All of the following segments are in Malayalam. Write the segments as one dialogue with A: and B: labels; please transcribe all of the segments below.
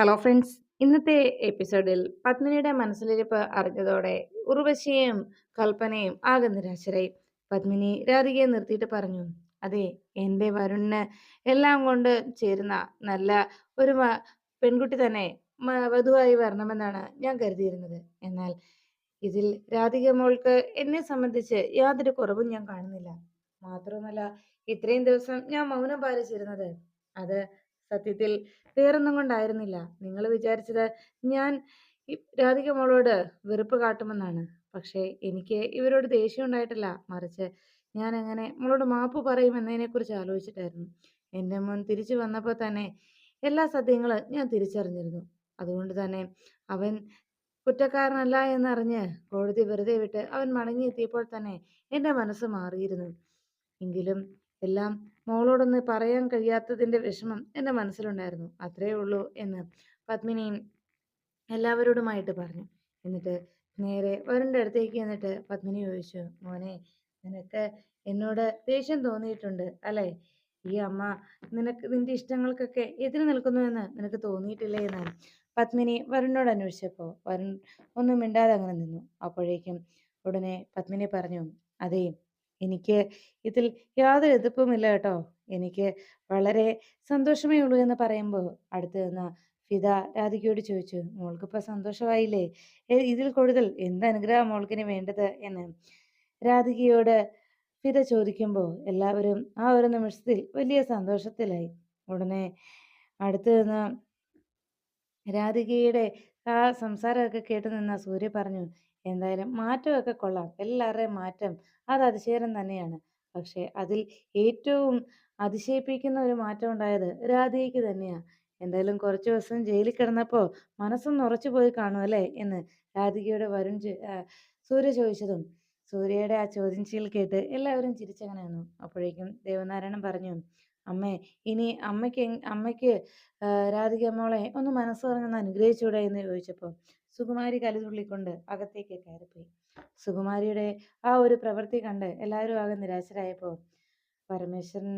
A: ഹലോ ഫ്രണ്ട്സ് ഇന്നത്തെ എപ്പിസോഡിൽ പത്മിനിയുടെ മനസ്സിലിരിപ്പ് അറിഞ്ഞതോടെ ഉർവശിയും കൽപ്പനയും ആകെ നിരാശരായി. പത്മിനി രാധികയെ നിർത്തിയിട്ട് പറഞ്ഞു അതെ എന്റെ വരുണിന് എല്ലാം കൊണ്ട് ചേരുന്ന നല്ല ഒരു പെൺകുട്ടി തന്നെ വധുവായി വരണമെന്നാണ് ഞാൻ കരുതിയിരുന്നത്. എന്നാൽ ഇതിൽ രാധിക മോൾക്ക് എന്നെ സംബന്ധിച്ച് യാതൊരു കുറവും ഞാൻ കാണുന്നില്ല. മാത്രമല്ല ഇത്രയും ദിവസം ഞാൻ മൗനം പാലിച്ചിരുന്നത്. അത് സത്യത്തിൽ വേറൊന്നും കൊണ്ടായിരുന്നില്ല. നിങ്ങൾ വിചാരിച്ചത് ഞാൻ രാധിക മോളോട് വെറുപ്പ് കാട്ടുമെന്നാണ്. പക്ഷേ എനിക്ക് ഇവരോട് ദേഷ്യം ഉണ്ടായിട്ടില്ല. മറിച്ച് ഞാൻ എങ്ങനെ മോളോട് മാപ്പ് പറയും എന്നതിനെക്കുറിച്ച് ആലോചിച്ചിട്ടായിരുന്നു. എന്റെ മോൻ തിരിച്ചു വന്നപ്പോൾ തന്നെ എല്ലാ സത്യങ്ങളും ഞാൻ തിരിച്ചറിഞ്ഞിരുന്നു. അതുകൊണ്ട് തന്നെ അവൻ കുറ്റക്കാരനല്ല എന്നറിഞ്ഞ് കോടതി വെറുതെ വിട്ട് അവൻ മടങ്ങിയെത്തിയപ്പോൾ തന്നെ എന്റെ മനസ്സ് മാറിയിരുന്നു. എങ്കിലും എല്ലാം മോളോടൊന്ന് പറയാൻ കഴിയാത്തതിന്റെ വിഷമം എന്റെ മനസ്സിലുണ്ടായിരുന്നു. അത്രയേ ഉള്ളൂ എന്ന് പത്മിനി എല്ലാവരോടുമായിട്ട് പറഞ്ഞു. എന്നിട്ട് നേരെ വരുണിന്റെ അടുത്തേക്ക് എന്നിട്ട് പത്മിനി ചോദിച്ചു മോനെ നിനക്ക് എന്നോട് ദേഷ്യം തോന്നിയിട്ടുണ്ട് അല്ലേ? ഈ അമ്മ നിനക്ക് നിന്റെ ഇഷ്ടങ്ങൾക്കൊക്കെ എതിര് നിൽക്കുന്നു എന്ന് നിനക്ക് തോന്നിയിട്ടില്ലേ എന്ന്? പത്മിനി വരുണിനോട് അന്വേഷിച്ചപ്പോൾ വരുൺ ഒന്നും മിണ്ടാതെ അങ്ങനെ നിന്നു. അപ്പോഴേക്കും ഉടനെ പത്മിനി പറഞ്ഞു അതേ എനിക്ക് ഇതിൽ യാതൊരു എതിർപ്പുമില്ല കേട്ടോ. എനിക്ക് വളരെ സന്തോഷമേ ഉള്ളൂ എന്ന് പറയുമ്പോൾ അടുത്ത് നിന്ന ഫിദ രാധികയോട് ചോദിച്ചു മോൾക്കിപ്പോൾ സന്തോഷമായില്ലേ? ഇതിൽ കൂടുതൽ എന്ത് അനുഗ്രഹം മോൾക്കിന് വേണ്ടത്? എന്ന്. രാധികയോട് ഫിദ ചോദിക്കുമ്പോൾ എല്ലാവരും ആ ഒരു നിമിഷത്തിൽ വലിയ സന്തോഷത്തിലായി. ഉടനെ അടുത്ത് നിന്ന് രാധികയുടെ ആ സംസാരമൊക്കെ കേട്ട് നിന്ന സൂര്യ പറഞ്ഞു എന്തായാലും മാറ്റമൊക്കെ കൊള്ളാം. എല്ലാവരുടെയും മാറ്റം അത് അതിശയരം തന്നെയാണ്. പക്ഷേ അതിൽ ഏറ്റവും അതിശയിപ്പിക്കുന്ന ഒരു മാറ്റം ഉണ്ടായത് രാധയ്ക്ക് തന്നെയാണ് എന്തായാലും കുറച്ച് ദിവസം ജയിലിൽ കിടന്നപ്പോൾ മനസ്സൊന്ന് ഉറച്ചു പോയി കാണും അല്ലേ എന്ന് രാധികയുടെ വരുൺ സൂര്യ ചോദിച്ചതും. സൂര്യയുടെ ആ ചോദ്യം ചെയ്യൽ കേട്ട് എല്ലാവരും ചിരിച്ചങ്ങനെ നിന്നു അപ്പോഴേക്കും ദേവനാരായണൻ പറഞ്ഞു അമ്മേ ഇനി അമ്മയ്ക്ക് അമ്മയ്ക്ക് രാധിക മോളെ ഒന്ന് മനസ്സ് പറഞ്ഞൊന്ന് അനുഗ്രഹിച്ചൂടെ? എന്ന് ചോദിച്ചപ്പോൾ സുകുമാരി കലുതുള്ളിക്കൊണ്ട് അകത്തേക്ക് കയറിപ്പോയി. സുകുമാരിയുടെ ആ ഒരു പ്രവൃത്തി കണ്ട് എല്ലാവരും ആകെ നിരാശരായപ്പോൾ പരമേശ്വരൻ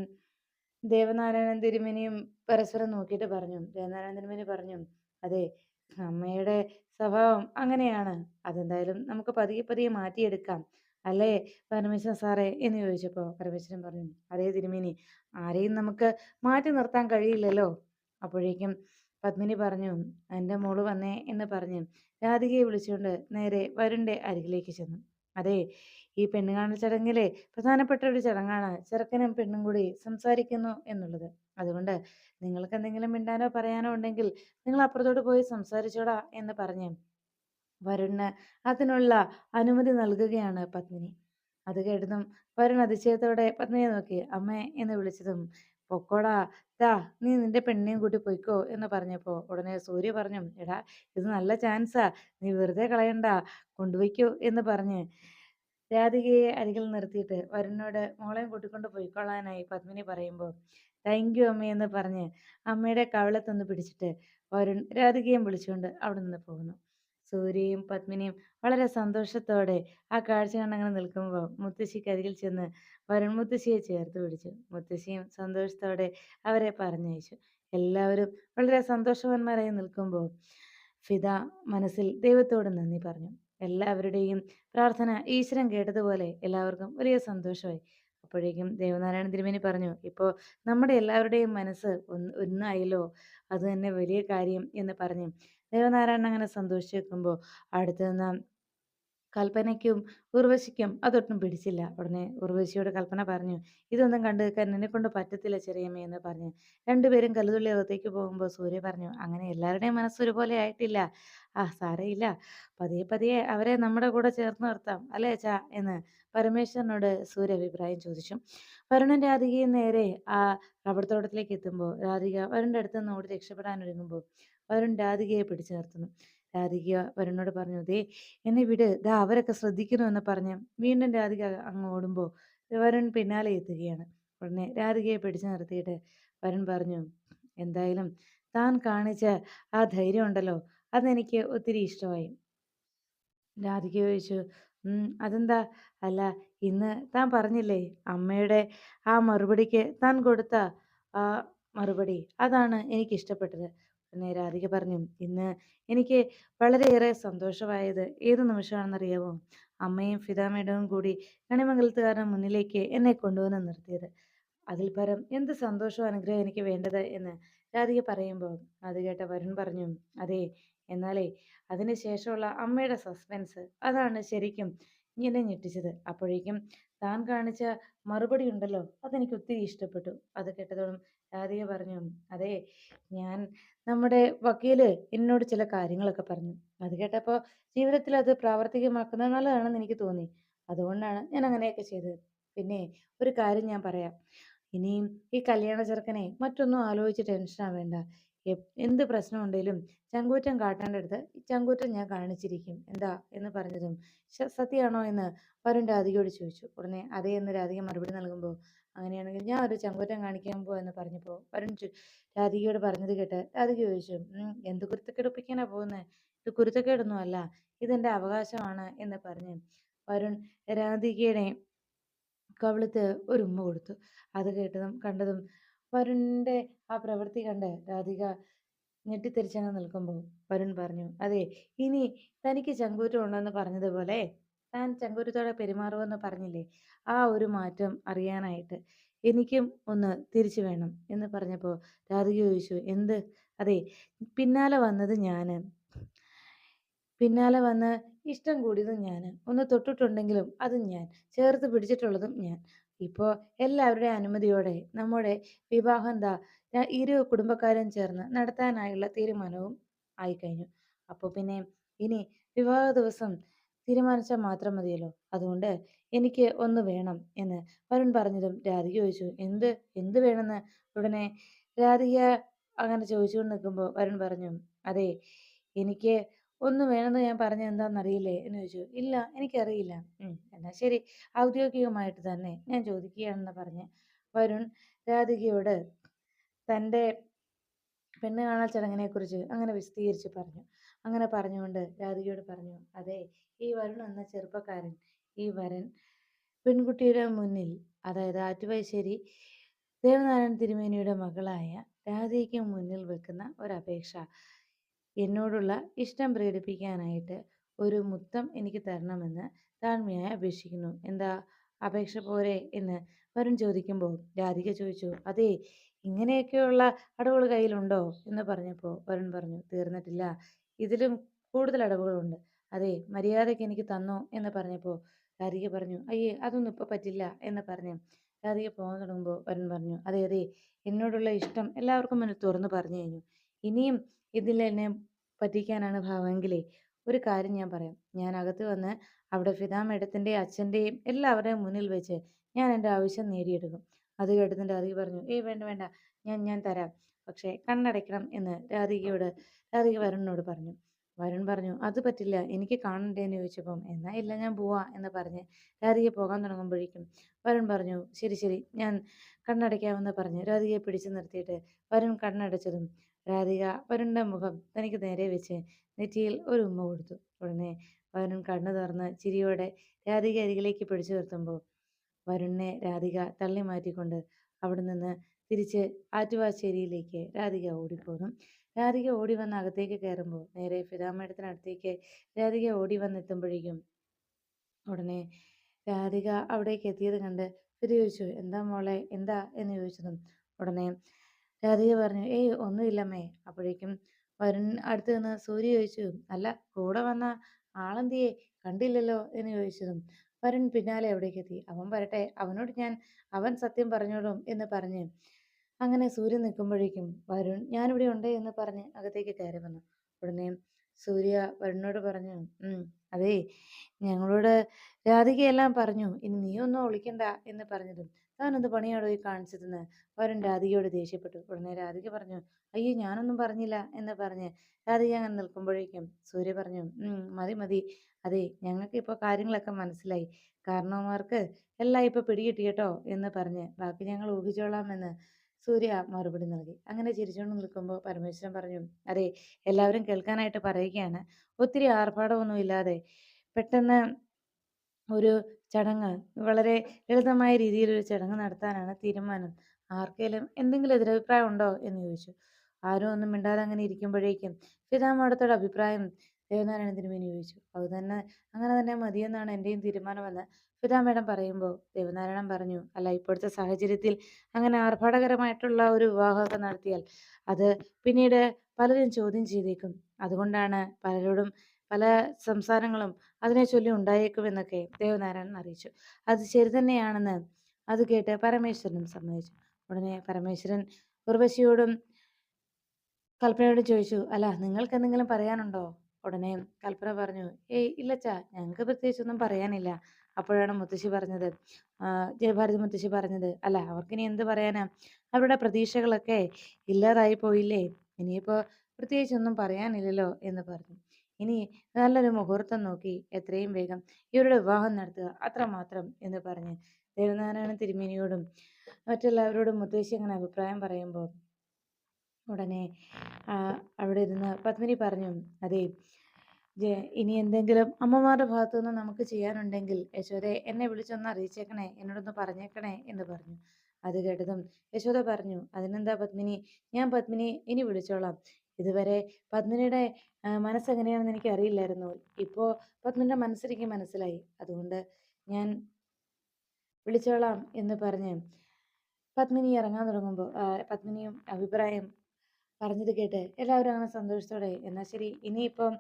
A: ദേവനാരായണൻ തിരുമേനിയും പരസ്പരം നോക്കിയിട്ട് പറഞ്ഞു. ദേവനാരായണൻ തിരുമേനി പറഞ്ഞു അതെ അമ്മയുടെ സ്വഭാവം അങ്ങനെയാണ്. അതെന്തായാലും നമുക്ക് പതിയെ പതിയെ മാറ്റിയെടുക്കാം. അല്ലേ പരമേശ്വരൻ സാറേ? എന്ന് ചോദിച്ചപ്പോൾ പരമേശ്വരൻ പറഞ്ഞു അതേ തിരുമേനി ആരെയും നമുക്ക് മാറ്റി നിർത്താൻ കഴിയില്ലല്ലോ. അപ്പോഴേക്കും പത്മിനി പറഞ്ഞു എന്റെ മോൾ വന്നേ എന്ന് പറഞ്ഞു രാധികയെ വിളിച്ചുകൊണ്ട് നേരെ വരുണിന്റെ അരികിലേക്ക് ചെന്നു. അതെ ഈ പെണ്ണുകാണൽ ചടങ്ങിലെ പ്രധാനപ്പെട്ട ഒരു ചടങ്ങാണ് ചെറുക്കനും പെണ്ണും കൂടി സംസാരിക്കുന്നു എന്നുള്ളത്. അതുകൊണ്ട് നിങ്ങൾക്ക് എന്തെങ്കിലും മിണ്ടാനോ പറയാനോ ഉണ്ടെങ്കിൽ നിങ്ങൾ അപ്പുറത്തോട്ട് പോയി സംസാരിച്ചോടാ എന്ന് പറഞ്ഞു വരുണ് അതിനുള്ള അനുമതി നൽകുകയാണ് പത്മിനി. അത് കേട്ടതും വരുൺ അതിശയത്തോടെ പത്നിയെ നോക്കി അമ്മേ എന്ന് വിളിച്ചതും പൊക്കോടാ. ദാ നീ നിന്റെ പെണ്ണിനെയും കൂട്ടി പൊയ്ക്കോ എന്ന് പറഞ്ഞപ്പോൾ ഉടനെ സൂര്യ പറഞ്ഞു എടാ ഇത് നല്ല ചാൻസാ. നീ വെറുതെ കളയണ്ട. കൊണ്ടുപോയിക്കോ എന്ന് പറഞ്ഞ് രാധികയെ അരികിൽ നിർത്തിയിട്ട് വരുണോട് മോളെയും കൂട്ടിക്കൊണ്ട് പോയിക്കൊള്ളാനായി പത്മിനി പറയുമ്പോൾ താങ്ക് യു അമ്മ എന്ന് പറഞ്ഞ് അമ്മയുടെ കവിളത്തൊന്ന് പിടിച്ചിട്ട് വരുൺ രാധികയും വിളിച്ചുകൊണ്ട് അവിടെ നിന്ന് പോകുന്നു. സൂര്യയും പത്മിനിയും വളരെ സന്തോഷത്തോടെ ആ കാഴ്ച കണ്ടങ്ങനെ നിൽക്കുമ്പോൾ മുത്തശ്ശിക്ക് അരികിൽ ചെന്ന് വരുൺ മുത്തശ്ശിയെ ചേർത്ത് പിടിച്ചു. മുത്തശ്ശിയും സന്തോഷത്തോടെ അവരെ പറഞ്ഞയച്ചു. എല്ലാവരും വളരെ സന്തോഷവാന്മാരായി നിൽക്കുമ്പോൾ ഫിദ മനസ്സിൽ ദൈവത്തോട് നന്ദി പറഞ്ഞു. എല്ലാവരുടെയും പ്രാർത്ഥന ഈശ്വരൻ കേട്ടതുപോലെ എല്ലാവർക്കും വലിയ സന്തോഷമായി. അപ്പോഴേക്കും ദേവനാരായണ തിരുമേനി പറഞ്ഞു ഇപ്പോൾ നമ്മുടെ എല്ലാവരുടെയും മനസ്സ് ഒന്ന് ഒന്നായല്ലോ? അത് തന്നെ വലിയ കാര്യം എന്ന് പറഞ്ഞു. ദേവനാരായണൻ അങ്ങനെ സന്തോഷിച്ചിരിക്കുമ്പോൾ അടുത്ത് നിന്ന് കൽപ്പനയ്ക്കും ഉർവശിക്കും അതൊട്ടും പിടിച്ചില്ല. ഉടനെ ഉർവശിയോട് കൽപ്പന പറഞ്ഞു ഇതൊന്നും കണ്ടു നിൽക്കാൻ എന്നെ കൊണ്ട് പറ്റത്തില്ല ചെറിയമ്മ എന്ന് പറഞ്ഞു. രണ്ടുപേരും കല്ലുതുള്ളി അകത്തേക്ക് പോകുമ്പോൾ സൂര്യ പറഞ്ഞു അങ്ങനെ എല്ലാവരുടെയും മനസ്സ് ഒരുപോലെ ആയിട്ടില്ല. ആ സാരയില്ല. പതിയെ പതിയെ അവരെ നമ്മുടെ കൂടെ ചേർത്ത് നിർത്താം അല്ലേ ചാ എന്ന് പരമേശ്വരനോട് സൂര്യ അഭിപ്രായം ചോദിച്ചു. വരുണൻ രാധികയും നേരെ ആ റബ്ബർ തോട്ടത്തിലേക്ക് എത്തുമ്പോൾ രാധിക വരുണിന്റെ അടുത്ത് നിന്ന് ഓടി രക്ഷപ്പെടാൻ ഒരുങ്ങുമ്പോൾ വരുൺ രാധികയെ പിടിച്ചു നിർത്തുന്നു. രാധിക വരുണോട് പറഞ്ഞു ദേ എന്നെ വിട്. ദാ അവരൊക്കെ ശ്രദ്ധിക്കുന്നു എന്ന് പറഞ്ഞ് വീണ്ടും രാധിക അങ്ങ് ഓടുമ്പോൾ വരുൺ പിന്നാലെ എത്തുകയാണ്. ഉടനെ രാധികയെ പിടിച്ചു നിർത്തിയിട്ട് വരുൺ പറഞ്ഞു എന്തായാലും താൻ കാണിച്ച ആ ധൈര്യം ഉണ്ടല്ലോ അതെനിക്ക് ഒത്തിരി ഇഷ്ടമായി. രാധിക ചോദിച്ചു "ഉം, അതെന്താ? അല്ല ഇന്ന് താൻ പറഞ്ഞില്ലേ അമ്മയുടെ ആ മറുപടിക്ക് താൻ കൊടുത്ത ആ മറുപടി അതാണ് എനിക്ക് ഇഷ്ടപ്പെട്ടത് പിന്നെ രാധിക പറഞ്ഞു ഇന്ന് എനിക്ക് വളരെയേറെ സന്തോഷമായത് ഏത് നിമിഷമാണെന്നറിയാമോ അമ്മയും ഫിദാമേഡവും കൂടി കണിമംഗലത്തുകാരുടെ മുന്നിലേക്ക് എന്നെ കൊണ്ടുവന്ന് നിർത്തിയത്. അതിൽ പരം എന്ത് സന്തോഷവും അനുഗ്രഹം എനിക്ക് വേണ്ടത് എന്ന് രാധിക പറയുമ്പോൾ അത് കേട്ട വരുൺ പറഞ്ഞു അതെ എന്നാലേ അതിന് ശേഷമുള്ള അമ്മയുടെ സസ്പെൻസ് അതാണ് ശരിക്കും ഇങ്ങനെ ഞെട്ടിച്ചത്. അപ്പോഴേക്കും താൻ കാണിച്ച മറുപടി ഉണ്ടല്ലോ അതെനിക്ക് ഒത്തിരി ഇഷ്ടപ്പെട്ടു. അത് കേട്ടതോടും രാധിക പറഞ്ഞു. അതെ ഞാൻ നമ്മുടെ വക്കീൽ എന്നോട് ചില കാര്യങ്ങളൊക്കെ പറഞ്ഞു. അത് കേട്ടപ്പോൾ ജീവിതത്തിൽ അത് പ്രാവർത്തികമാക്കുന്നത് നല്ലതാണെന്ന് എനിക്ക് തോന്നി. അതുകൊണ്ടാണ് ഞാൻ അങ്ങനെയൊക്കെ ചെയ്തത്. പിന്നെ ഒരു കാര്യം ഞാൻ പറയാം. ഇനിയും ഈ കല്യാണ ചെറുക്കനെ മറ്റൊന്നും ആലോചിച്ച് ടെൻഷൻ ആവേണ്ട എന്ത് പ്രശ്നമുണ്ടെങ്കിലും ചങ്കൂറ്റം കാട്ടേണ്ടടുത്ത് ചങ്കൂറ്റം ഞാൻ കാണിച്ചിരിക്കും. എന്താ എന്ന് പറഞ്ഞതും സത്യമാണോ എന്ന് വരുൺ രാധികയോട് ചോദിച്ചു. ഉടനെ അതേ എന്ന് രാധിക മറുപടി നൽകുമ്പോൾ അങ്ങനെയാണെങ്കിൽ ഞാൻ ഒരു ചങ്കൂറ്റം കാണിക്കാൻ എന്ന് പറഞ്ഞപ്പോൾ വരുൺ രാധികയോട് പറഞ്ഞത് കേട്ട് രാധിക ചോദിച്ചു എന്ത് കുരുത്തക്കെടുപ്പിക്കാനാ പോകുന്നത് ഇത് കുരുത്തക്കേടൊന്നും അല്ല ഇതെന്റെ അവകാശമാണ് എന്ന് പറഞ്ഞ് വരുൺ രാധികയുടെ കവിളത്ത് ഒരു ഉമ്മ കൊടുത്തു. അത് കേട്ടതും കണ്ടതും വരുണിന്റെ ആ പ്രവൃത്തി കണ്ട് രാധിക ഞെട്ടിത്തിരിച്ചങ്ങ് നിൽക്കുമ്പോൾ വരുൺ പറഞ്ഞു അതെ ഇനി തനിക്ക് ചങ്കൂറ്റം ഉണ്ടെന്ന് പറഞ്ഞതുപോലെ താൻ ചങ്കൂറ്റത്തോടെ പെരുമാറുമെന്ന് പറഞ്ഞില്ലേ? ആ ഒരു മാറ്റം അറിയാനായിട്ട് എനിക്കും ഒന്ന് തിരിച്ചു വേണം എന്ന് പറഞ്ഞപ്പോൾ രാധിക ചോദിച്ചു എന്ത്? അതെ പിന്നാലെ വന്നത് ഞാൻ പിന്നാലെ വന്ന് ഇഷ്ടം കൂടിയതും ഞാൻ ഒന്ന് തൊട്ടിട്ടുണ്ടെങ്കിലും അതും ഞാൻ. ചേർത്ത് പിടിച്ചിട്ടുള്ളതും ഞാൻ. ഇപ്പോൾ എല്ലാവരുടെയും അനുമതിയോടെ നമ്മുടെ വിവാഹം എന്താ ഇരു കുടുംബക്കാരും ചേർന്ന് നടത്താനായുള്ള തീരുമാനവും ആയിക്കഴിഞ്ഞു. അപ്പോൾ പിന്നെ ഇനി വിവാഹ ദിവസം തീരുമാനിച്ചാൽ മാത്രം മതിയല്ലോ. അതുകൊണ്ട് എനിക്ക് ഒന്ന് വേണം എന്ന് വരുൺ പറഞ്ഞതും രാധിക ചോദിച്ചു എന്ത്? എന്ത് വേണമെന്ന്? ഉടനെ രാധിക അങ്ങനെ ചോദിച്ചുകൊണ്ട് നിൽക്കുമ്പോൾ വരുൺ പറഞ്ഞു അതെ എനിക്ക് ഒന്ന് വേണമെന്ന് ഞാൻ പറഞ്ഞ എന്താണെന്നറിയില്ലേ? എന്ന് ചോദിച്ചു ഇല്ല എനിക്കറിയില്ല. എന്നാൽ ശരി. ഔദ്യോഗികമായിട്ട് തന്നെ ഞാൻ ചോദിക്കുകയാണെന്ന് പറഞ്ഞ് വരുൺ രാധികയോട് തന്റെ പെണ്ണ് കാണാൽ ചടങ്ങിനെ കുറിച്ച് അങ്ങനെ വിശദീകരിച്ച് പറഞ്ഞു. അങ്ങനെ പറഞ്ഞുകൊണ്ട് രാധികയോട് പറഞ്ഞു അതെ ഈ വരുൺ എന്ന ചെറുപ്പക്കാരൻ ഈ വരൻ പെൺകുട്ടിയുടെ മുന്നിൽ അതായത് ആറ്റുവൈശ്ശേരി ദേവനാരായണ തിരുമേനിയുടെ മകളായ രാധയ്ക്ക് മുന്നിൽ വെക്കുന്ന ഒരപേക്ഷ. എന്നോടുള്ള ഇഷ്ടം പ്രകടിപ്പിക്കാനായിട്ട് ഒരു മുത്തം എനിക്ക് തരണമെന്ന് താഴ്മയായി അപേക്ഷിക്കുന്നു. എന്താ അപേക്ഷ പോരെ എന്ന് വരുൺ ചോദിക്കുമ്പോൾ രാധിക ചോദിച്ചു അതെ ഇങ്ങനെയൊക്കെയുള്ള അടവുകൾ കയ്യിലുണ്ടോ? എന്ന് പറഞ്ഞപ്പോൾ വരുൺ പറഞ്ഞു തീർന്നിട്ടില്ല. ഇതിലും കൂടുതൽ അടവുകളുണ്ട്. അതെ മര്യാദയ്ക്ക് എനിക്ക് തന്നോ? എന്ന് പറഞ്ഞപ്പോൾ രാധിക പറഞ്ഞു അയ്യേ അതൊന്നും ഇപ്പോൾ പറ്റില്ല എന്ന് പറഞ്ഞു രാധിക പോകാൻ തുടങ്ങുമ്പോൾ വരൻ പറഞ്ഞു അതെ അതെ എന്നോടുള്ള ഇഷ്ടം എല്ലാവർക്കും മുന്നിൽ തുറന്നു പറഞ്ഞു കഴിഞ്ഞു. ഇനിയും ഇതിൽ എന്നെ പറ്റിക്കാനാണ് ഭാവമെങ്കിലേ ഒരു കാര്യം ഞാൻ പറയാം. ഞാൻ അകത്ത് വന്ന് അവിടെ ഫിദാ മേഡത്തിന്റെയും അച്ഛന്റെയും എല്ലാവരുടെയും മുന്നിൽ വെച്ച് ഞാൻ എന്റെ ആവശ്യം നേടിയെടുക്കും. അത് കേട്ടതിന് രാധിക പറഞ്ഞു ഏയ് വേണ്ട വേണ്ട ഞാൻ ഞാൻ തരാം. പക്ഷേ കണ്ണടയ്ക്കണം എന്ന് രാധികയോട് രാധിക വരുണിനോട് പറഞ്ഞു. വരുൺ പറഞ്ഞു അത് പറ്റില്ല എനിക്ക് കാണണ്ടേന്ന് ചോദിച്ചപ്പം എന്നാ ഇല്ല ഞാൻ പോവാ എന്ന് പറഞ്ഞ് രാധിക പോകാൻ തുടങ്ങുമ്പോഴേക്കും വരുൺ പറഞ്ഞു ശരി ശരി ഞാൻ കണ്ണടയ്ക്കാമെന്ന് പറഞ്ഞ് രാധികയെ പിടിച്ചു നിർത്തിയിട്ട് വരുൺ കണ്ണടച്ചതും രാധിക വരുണിന്റെ മുഖം തനിക്ക് നേരെ വെച്ച് നെറ്റിയിൽ ഒരു ഉമ്മ കൊടുത്തു. ഉടനെ വരുൺ കണ്ണു തുറന്ന് ചിരിയോടെ രാധിക അരികിലേക്ക് പിടിച്ചു നിർത്തുമ്പോൾ വരുണിനെ രാധിക തള്ളി മാറ്റിക്കൊണ്ട് അവിടെ നിന്ന് തിരിച്ച് ആറ്റുവാശ്ശേരിയിലേക്ക് രാധിക ഓടിപ്പോന്നു രാധിക ഓടി വന്ന് അകത്തേക്ക് കയറുമ്പോൾ നേരെ ഫിദാമേടത്തിനടുത്തേക്ക് രാധിക ഓടി വന്നെത്തുമ്പോഴേക്കും ഉടനെ രാധിക അവിടേക്ക് എത്തിയത് കണ്ട് ഫിദ ചോദിച്ചു എന്താ മോളെ എന്താ? എന്ന് ചോദിച്ചതും ഉടനെ രാധിക പറഞ്ഞു ഏയ് ഒന്നുമില്ലമ്മേ. അപ്പോഴേക്കും വരുൺ അടുത്ത് നിന്ന് സൂര്യ ചോദിച്ചു അല്ല കൂടെ വന്ന ആളെന്തിയെ? കണ്ടില്ലല്ലോ? എന്ന് ചോദിച്ചതും വരുൺ പിന്നാലെ എവിടേക്ക് എത്തി. അവൻ വരട്ടെ അവനോട് ഞാൻ അവൻ സത്യം പറഞ്ഞോളും എന്ന് പറഞ്ഞ് അങ്ങനെ സൂര്യൻ നിൽക്കുമ്പോഴേക്കും വരുൺ ഞാനിവിടെ ഉണ്ട് എന്ന് പറഞ്ഞ് അകത്തേക്ക് കയറി വന്നു. ഉടനെ സൂര്യ വരുണിനോട് പറഞ്ഞു അതേ ഞങ്ങളോട് രാധികയെല്ലാം പറഞ്ഞു. ഇനി നീ ഒന്നും ഒളിക്കണ്ട എന്ന് പറഞ്ഞതും താൻ എന്ത് പണിയാണോ ഈ കാണിച്ചിരുന്നത് വരുൺ രാധികയോട് ദേഷ്യപ്പെട്ടു. ഉടനെ രാധിക പറഞ്ഞു അയ്യോ ഞാനൊന്നും പറഞ്ഞില്ല എന്ന് പറഞ്ഞ് രാധിക അങ്ങനെ നിൽക്കുമ്പോഴേക്കും സൂര്യ പറഞ്ഞു മതി മതി. അതെ ഞങ്ങൾക്ക് ഇപ്പോൾ കാര്യങ്ങളൊക്കെ മനസ്സിലായി. കാരണവന്മാർക്ക് എല്ലാം ഇപ്പോൾ പിടികിട്ടി കേട്ടോ എന്ന് പറഞ്ഞ് ബാക്കി ഞങ്ങൾ ഊഹിച്ചോളാമെന്ന് സൂര്യ മറുപടി നൽകി. അങ്ങനെ ചിരിച്ചുകൊണ്ട് നിൽക്കുമ്പോൾ പരമേശ്വരൻ പറഞ്ഞു അതെ എല്ലാവരും കേൾക്കാനായിട്ട് പറയുകയാണ്. ഒത്തിരി ആർഭാടമൊന്നും ഇല്ലാതെ പെട്ടെന്ന് ഒരു ചടങ്ങ്. വളരെ ലളിതമായ രീതിയിൽ ഒരു ചടങ്ങ് നടത്താനാണ് തീരുമാനം. ആർക്കെങ്കിലും എന്തെങ്കിലും എതിരഭിപ്രായം ഉണ്ടോ എന്ന് ചോദിച്ചു. ആരും ഒന്നും മിണ്ടാതെ അങ്ങനെ ഇരിക്കുമ്പോഴേക്കും ഫിദാമാടത്തോട് അഭിപ്രായം ദേവനാരായണ തിരുമേനി ചോദിച്ചു. അത് തന്നെ അങ്ങനെ തന്നെ മതിയെന്നാണ് എന്റെയും തീരുമാനമെന്ന് പിതാമേടം പറയുമ്പോൾ ദേവനാരായണൻ പറഞ്ഞു അല്ല ഇപ്പോഴത്തെ സാഹചര്യത്തിൽ അങ്ങനെ ആർഭാടകരമായിട്ടുള്ള ഒരു വിവാഹമൊക്കെ നടത്തിയാൽ അത് പിന്നീട് പലരും ചോദ്യം ചെയ്തേക്കും. അതുകൊണ്ടാണ് പലരോടും പല സംസാരങ്ങളും അതിനെ ചൊല്ലി ഉണ്ടായേക്കുമെന്നൊക്കെ ദേവനാരായണൻ അറിയിച്ചു. അത് ശരി തന്നെയാണെന്ന് അത് കേട്ട് പരമേശ്വരനും സമ്മതിച്ചു. ഉടനെ പരമേശ്വരൻ ഉർവശിയോടും കൽപ്പനയോടും ചോദിച്ചു അല്ല നിങ്ങൾക്ക് എന്തെങ്കിലും പറയാനുണ്ടോ? ഉടനെ കൽപ്പന പറഞ്ഞു ഏയ് ഇല്ലച്ചാ ഞങ്ങൾക്ക് പ്രത്യേകിച്ചൊന്നും പറയാനില്ല. അപ്പോഴാണ് മുത്തശ്ശി പറഞ്ഞത് ജയഭാരതി മുത്തശ്ശി പറഞ്ഞത് അല്ല അവർക്കിനി എന്ത് പറയാനാ? അവരുടെ പ്രതീക്ഷകളൊക്കെ ഇല്ലാതായി പോയില്ലേ? ഇനിയിപ്പോൾ പ്രത്യേകിച്ചൊന്നും പറയാനില്ലല്ലോ എന്ന് പറഞ്ഞു. ഇനി നല്ലൊരു മുഹൂർത്തം നോക്കി എത്രയും വേഗം ഇവരുടെ വിവാഹം നടത്തുക. അത്രമാത്രം എന്ന് പറഞ്ഞ് ദേവനാരായണ തിരുമേനിയോടും മറ്റെല്ലാവരോടും മുത്തശ്ശി അങ്ങനെ അഭിപ്രായം പറയുമ്പോൾ ഉടനെ അവിടെ ഇരുന്ന് പത്മിനി പറഞ്ഞു അതെ ഇനി എന്തെങ്കിലും അമ്മമാരുടെ ഭാഗത്തു നിന്ന് നമുക്ക് ചെയ്യാനുണ്ടെങ്കിൽ യശോദയെ എന്നെ വിളിച്ചൊന്ന് അറിയിച്ചേക്കണേ എന്നോടൊന്ന് പറഞ്ഞേക്കണേ എന്ന് പറഞ്ഞു. അത് കേട്ടതും യശോദ പറഞ്ഞു അതിനെന്താ പത്മിനി? ഞാൻ പത്മിനി ഇനി വിളിച്ചോളാം. ഇതുവരെ പത്മിനിയുടെ മനസ്സെങ്ങനെയാണെന്ന് എനിക്ക് അറിയില്ലായിരുന്നു ഇപ്പോൾ പത്മിനിയുടെ മനസ്സെനിക്ക് മനസ്സിലായി. അതുകൊണ്ട് ഞാൻ വിളിച്ചോളാം എന്ന് പറഞ്ഞ് പത്മിനി ഇറങ്ങാൻ തുടങ്ങുമ്പോൾ പത്മിനിയും അഭിപ്രായം പറഞ്ഞത് കേട്ട് എല്ലാവരും അങ്ങനെ സന്തോഷത്തോടെ എന്നാൽ ശരി ഇനിയിപ്പം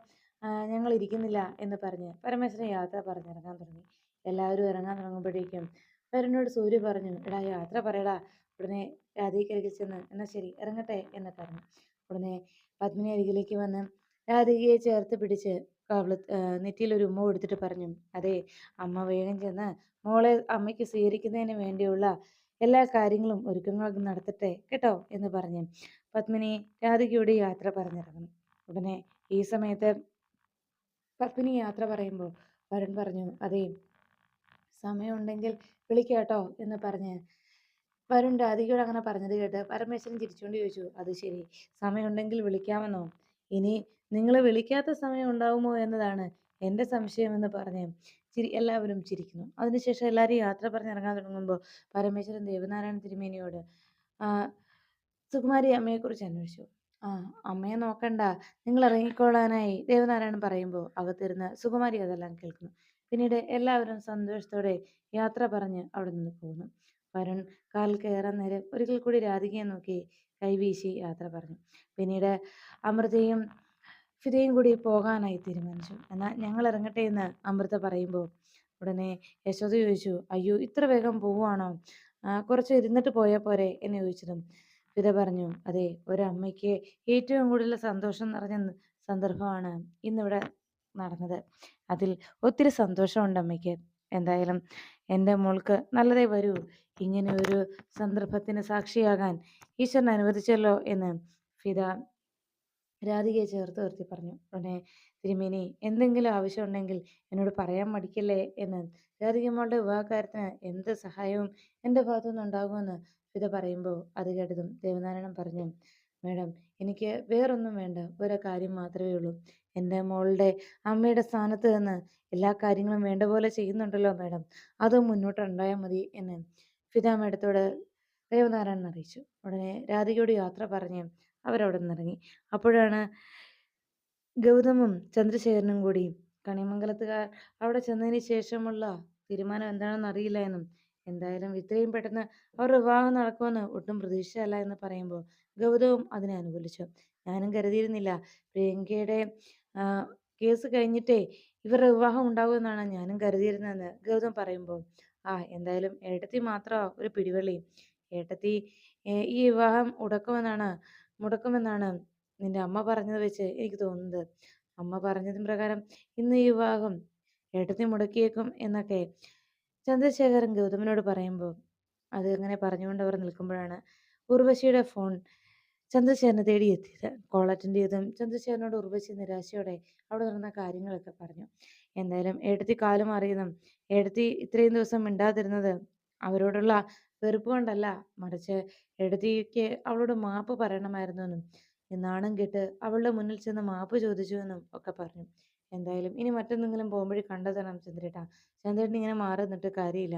A: ഞങ്ങൾ ഇരിക്കുന്നില്ല എന്ന് പറഞ്ഞ് പരമേശ്വരൻ യാത്ര പറഞ്ഞിറങ്ങാൻ തുടങ്ങി. എല്ലാവരും ഇറങ്ങാൻ തുടങ്ങുമ്പോഴേക്കും വരുണോട് സൂര്യ പറഞ്ഞു എടാ യാത്ര പറയടാ ഉടനെ രാധികരിക്ക് ചെന്ന് എന്നാൽ ശരി ഇറങ്ങട്ടെ എന്ന് പറഞ്ഞു. ഉടനെ പത്മിനി അരികിലേക്ക് വന്ന് രാധികയെ ചേർത്ത് പിടിച്ച് കവള നെറ്റിയിൽ ഒരു ഉമ്മ കൊടുത്തിട്ട് പറഞ്ഞു അതെ അമ്മ വേഗം ചെന്ന് മോളെ അമ്മയ്ക്ക് സ്വീകരിക്കുന്നതിന് വേണ്ടിയുള്ള എല്ലാ കാര്യങ്ങളും ഒരുക്കങ്ങളും നടത്തട്ടെ കേട്ടോ എന്ന് പറഞ്ഞു. പത്മിനി രാധികയുടെ യാത്ര പറഞ്ഞിറങ്ങുന്നു. ഉടനെ ഈ സമയത്ത് പത്മിനി യാത്ര പറയുമ്പോൾ വരുൺ പറഞ്ഞു അതെ സമയമുണ്ടെങ്കിൽ വിളിക്കാട്ടോ എന്ന് പറഞ്ഞ് വരുൺ രാധികയോട് അങ്ങനെ പറഞ്ഞത് കേട്ട് പരമേശ്വരൻ ചിരിച്ചുകൊണ്ട് ചോദിച്ചു അത് ശരി. സമയമുണ്ടെങ്കിൽ വിളിക്കാമെന്നോ? ഇനി നിങ്ങൾ വിളിക്കാത്ത സമയം ഉണ്ടാവുമോ എന്നതാണ് എന്റെ സംശയമെന്ന് പറഞ്ഞ് ചിരി എല്ലാവരും ചിരിക്കുന്നു. അതിനുശേഷം എല്ലാവരും യാത്ര പറഞ്ഞിറങ്ങാൻ തുടങ്ങുമ്പോൾ പരമേശ്വരൻ ദേവനാരായണ തിരുമേനിയോട് സുകുമാരി അമ്മയെക്കുറിച്ച് അന്വേഷിച്ചു. ആ അമ്മയെ നോക്കണ്ട. നിങ്ങൾ ഇറങ്ങിക്കോളാനായി. ദേവനാരായണൻ പറയുമ്പോൾ അകത്തിരുന്ന് സുകുമാരി അതെല്ലാം കേൾക്കുന്നു. പിന്നീട് എല്ലാവരും സന്തോഷത്തോടെ യാത്ര പറഞ്ഞ് അവിടെ നിന്ന് പോകുന്നു. വരുൺ കാൽ കയറാൻ നേരം ഒരിക്കൽ കൂടി രാധികയെ നോക്കി കൈവീശി യാത്ര പറഞ്ഞു. പിന്നീട് അമൃതയും ഫിദയും കൂടി പോകാനായി തീരുമാനിച്ചു. എന്നാൽ ഞങ്ങൾ ഇറങ്ങട്ടെ എന്ന് അമൃത പറയുമ്പോൾ ഉടനെ യശോദ ചോദിച്ചു അയ്യോ ഇത്ര വേഗം പോവുകയാണോ കുറച്ച് ഇരുന്നിട്ട് പോയാൽ പോരെ? എന്ന് ചോദിച്ചതും ഫിദ പറഞ്ഞു അതെ ഒരമ്മയ്ക്ക് ഏറ്റവും കൂടുതൽ സന്തോഷം നിറഞ്ഞ സന്ദർഭമാണ് ഇന്നിവിടെ നടന്നത്. അതിൽ ഒത്തിരി സന്തോഷമുണ്ട് അമ്മയ്ക്ക്. എന്തായാലും എന്റെ മോൾക്ക് നല്ലതേ വരൂ. ഇങ്ങനെ ഒരു സന്ദർഭത്തിന് സാക്ഷിയാകാൻ ഈശ്വരൻ അനുവദിച്ചല്ലോ എന്ന് ഫിദ രാധികയെ ചേർത്ത് നിർത്തി പറഞ്ഞു. ഉടനെ തിരുമേനി എന്തെങ്കിലും ആവശ്യമുണ്ടെങ്കിൽ എന്നോട് പറയാൻ മടിക്കില്ലേ? എന്ന് രാധികമ്മളുടെ വിവാഹകാര്യത്തിന് എന്ത് സഹായവും എന്റെ ഭാഗത്തുനിന്ന് ഉണ്ടാകുമെന്ന് ഫിദ പറയുമ്പോൾ അത് കേട്ടതും ദേവനാരായണൻ പറഞ്ഞു മേഡം എനിക്ക് വേറൊന്നും വേണ്ട. ഒരു കാര്യം മാത്രമേ ഉള്ളൂ. എന്റെ മോളുടെ അമ്മയുടെ സ്ഥാനത്ത് നിന്ന് എല്ലാ കാര്യങ്ങളും വേണ്ട പോലെ ചെയ്യുന്നുണ്ടല്ലോ മാഡം. അത് മുന്നോട്ടുണ്ടായാൽ മതി എന്ന് ഫിദ മേഡത്തോട് ദേവനാരായണൻ അറിയിച്ചു. ഉടനെ രാധികയോട് യാത്ര പറഞ്ഞ് അവരവിടെ നിന്നിറങ്ങി. അപ്പോഴാണ് ഗൗതമും ചന്ദ്രശേഖരനും കൂടി കണിമംഗലത്തുകാർ അവിടെ ചെന്നതിന് ശേഷമുള്ള തീരുമാനം എന്താണെന്ന് അറിയില്ല എന്നും എന്തായാലും ഇത്രയും പെട്ടെന്ന് അവർ വിവാഹം നടക്കുമെന്ന് ഒട്ടും പ്രതീക്ഷയല്ല എന്ന് പറയുമ്പോൾ ഗൗതവും അതിനെ അനുകൂലിച്ചു. ഞാനും കരുതിയിരുന്നില്ല. പ്രിയങ്കയുടെ കേസ് കഴിഞ്ഞിട്ടേ ഇവരുടെ വിവാഹം ഉണ്ടാകുമെന്നാണ് ഞാനും കരുതിയിരുന്നതെന്ന് ഗൗതം പറയുമ്പോൾ ആ എന്തായാലും ഏട്ടത്തി മാത്രമാ ഒരു പിടിവള്ളി. ഏട്ടത്തി ഈ വിവാഹം ഉടക്കുമെന്നാണ് മുടക്കുമെന്നാണ് നിന്റെ അമ്മ പറഞ്ഞത് വെച്ച് എനിക്ക് തോന്നുന്നത്. അമ്മ പറഞ്ഞതിന് പ്രകാരം ഇന്ന് ഈ വിവാഹം ഏട്ടത്തി മുടക്കിയേക്കും എന്നൊക്കെ ചന്ദ്രശേഖരൻ ഗൗതമിനോട് പറയുമ്പോൾ അത് അങ്ങനെ പറഞ്ഞുകൊണ്ട് അവർ നിൽക്കുമ്പോഴാണ് ഉർവശിയുടെ ഫോൺ ചന്ദ്രശേഖരനെ തേടിയെത്തിയത് ചെയ്തും ചന്ദ്രശേഖരനോട് ഉർവശി നിരാശയോടെ അവിടെ നടന്ന കാര്യങ്ങളൊക്കെ പറഞ്ഞു. എന്തായാലും ഏട്ടത്തി കാലം അറിയുന്നതും ഏട്ടത്തി ഇത്രയും ദിവസം മിണ്ടാതിരുന്നത് അവരോടുള്ള വെറുപ്പ് കൊണ്ടല്ല. മറിച്ച് എഴുതിക്ക് അവളോട് മാപ്പ് പറയണമായിരുന്നു എന്നും നാണം കേട്ട് അവളുടെ മുന്നിൽ ചെന്ന് മാപ്പ് ചോദിച്ചു എന്നും ഒക്കെ പറഞ്ഞു. എന്തായാലും ഇനി മറ്റെന്തെങ്കിലും പോകുമ്പോഴേ കണ്ടെത്തണം ചന്ദ്രേട്ടാ. ചന്ദ്രേട്ടൻ ഇങ്ങനെ മാറി നിന്നിട്ട് കാര്യമില്ല.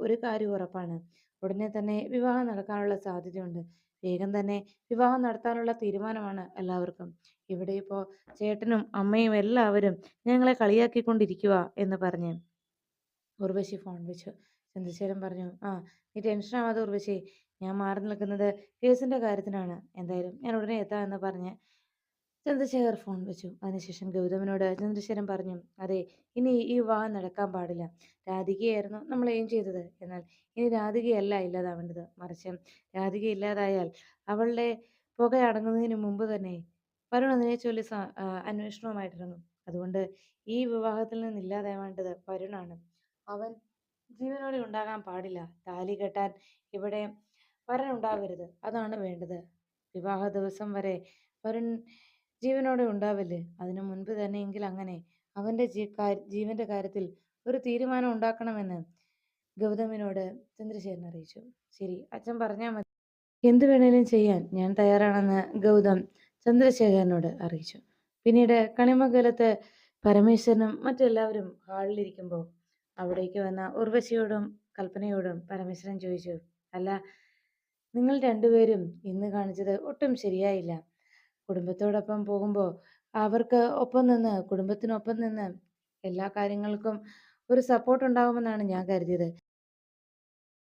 A: ഒരു കാര്യം ഉറപ്പാണ്. ഉടനെ തന്നെ വിവാഹം നടക്കാനുള്ള സാധ്യതയുണ്ട്. വേഗം തന്നെ വിവാഹം നടത്താനുള്ള തീരുമാനമാണ് എല്ലാവർക്കും. ഇവിടെ ഇപ്പോൾ ചേട്ടനും അമ്മയും എല്ലാവരും ഞങ്ങളെ കളിയാക്കിക്കൊണ്ടിരിക്കുക എന്ന് പറഞ്ഞ് ഉർവശി ഫോൺ വെച്ചു. ചന്ദ്രശേഖരൻ പറഞ്ഞു, "ആ നീ ടെൻഷനാവാതെ ഉർവശി. ഞാൻ മാറി നിൽക്കുന്നത് കേസിന്റെ കാര്യത്തിനാണ്. എന്തായാലും ഞാൻ ഉടനെ എത്താം" എന്ന് പറഞ്ഞ് ചന്ദ്രശേഖർ ഫോൺ വെച്ചു. അതിനുശേഷം ഗൗതമനോട് ചന്ദ്രശേഖരൻ പറഞ്ഞു, "അതെ ഇനി ഈ വിവാഹം നടക്കാൻ പാടില്ല. രാധികയായിരുന്നു നമ്മൾ എയിം ചെയ്തത്. എന്നാൽ ഇനി രാധികയല്ല ഇല്ലാതാവേണ്ടത്. മറിച്ച് രാധിക ഇല്ലാതായാൽ അവളുടെ പുക അടങ്ങുന്നതിന് മുമ്പ് തന്നെ വരുൺ അതിനെച്ചൊല്ലി സ ആഹ് അന്വേഷണവുമായിട്ടിറങ്ങും. അതുകൊണ്ട് ഈ വിവാഹത്തിൽ നിന്ന് ഇല്ലാതാവേണ്ടത് വരുണാണ്. അവൻ ജീവനോടെ ഉണ്ടാകാൻ പാടില്ല. താലി കെട്ടാൻ ഇവിടെ വരൻ ഉണ്ടാവരുത്. അതാണ് വേണ്ടത്. വിവാഹ ദിവസം വരെ വരുൺ ജീവനോടെ ഉണ്ടാവില്ലേ? അതിനു മുൻപ് തന്നെ എങ്കിൽ അങ്ങനെ. അവന്റെ ജീ ജീവന്റെ കാര്യത്തിൽ ഒരു തീരുമാനം ഉണ്ടാക്കണമെന്ന് ഗൗതമിനോട് ചന്ദ്രശേഖരൻ അറിയിച്ചു. "ശരി, അച്ഛൻ പറഞ്ഞാൽ മതി. എന്ത് വേണേലും ചെയ്യാൻ ഞാൻ തയ്യാറാണെന്ന് ഗൗതം ചന്ദ്രശേഖരനോട് അറിയിച്ചു. പിന്നീട് കണിമംഗലത്ത് പരമേശ്വരനും മറ്റെല്ലാവരും ഹാളിലിരിക്കുമ്പോൾ അവിടേക്ക് വന്ന ഉർവശിയോടും കൽപ്പനയോടും പരമേശ്വരൻ ചോദിച്ചു, "അല്ല, നിങ്ങൾ രണ്ടുപേരും ഇന്ന് കാണിച്ചത് ഒട്ടും ശരിയായില്ല. കുടുംബത്തോടൊപ്പം പോകുമ്പോൾ അവർക്ക് ഒപ്പം നിന്ന് കുടുംബത്തിനൊപ്പം നിന്ന് എല്ലാ കാര്യങ്ങൾക്കും ഒരു സപ്പോർട്ട് ഉണ്ടാകുമെന്നാണ് ഞാൻ കരുതിയത്.